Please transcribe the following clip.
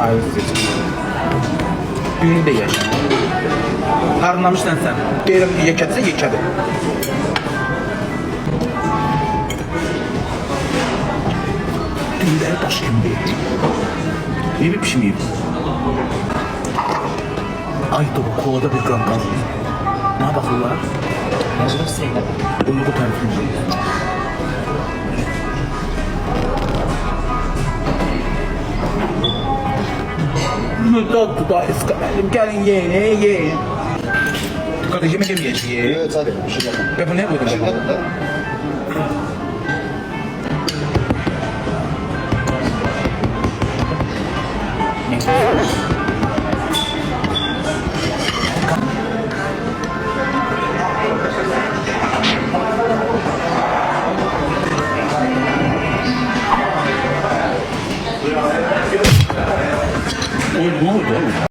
ayrı seçim. Düğünü de yaşa. Harunlamışsan sen. Deyirəm yekədirsə yekədir. Düğünləri daşıyım deyir. Yiyip pişmeyip. Ay dolu kovada bir qan qaldı. Ne baxırlar? Mecbur Zeynep. Uyku tərifini. Müddet da iskamelim gelin yiyin yiyin. Dikkat et yemek yemeyeceğiz. Evet hadi. Şey. Ben bunu ne koydum? Bir şey ben?